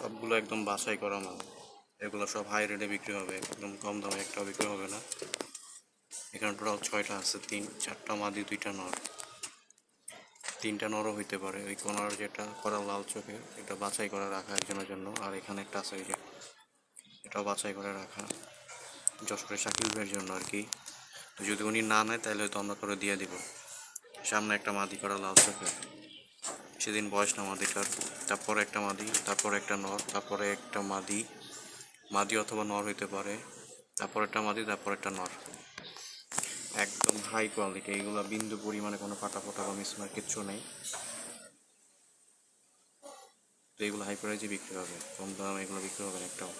সবগুলো একদম বাছাই করা মাল। এগুলো সব হাই রেটে বিক্রি হবে, একদম কম দামে একটাও বিক্রি হবে না। এখানে টোটাল ছয়টা আছে, তিন, চারটা মাদি, দুইটা নর। তিনটা নরও হইতে পারে, ওই কোনার যেটা করা লাল চোখে, এটা বাছাই করে রাখা একজনের জন্য। আর এখানে একটা আছে ওই যে, এটাও বাছাই করে রাখা। যশোরের শাকিল ভাইয়ের জন্য আর কি। তো যদি উনি না নেয়, তাহলে হয়তো আমরা করে দিয়ে দিব। সামনে একটা মাদি করা লাল চোখে। সেদিন বয়স না মাদিটার। তারপরে একটা মাদি, তারপরে একটা নর, তারপরে একটা মাদি। মাদি অথবা নর হইতে পারে, তারপর একটা মাদি, তারপর একটা নর। একদম হাই কোয়ালিটি এইগুলো বিন্দু পরিমাণে কোনো ফাটা ফোটা বা মিসমার কিচ্ছু নেই। তো এইগুলো হাই প্রাইজে বিক্রি হবে, কম দামে এগুলো বিক্রি হবে একটাও।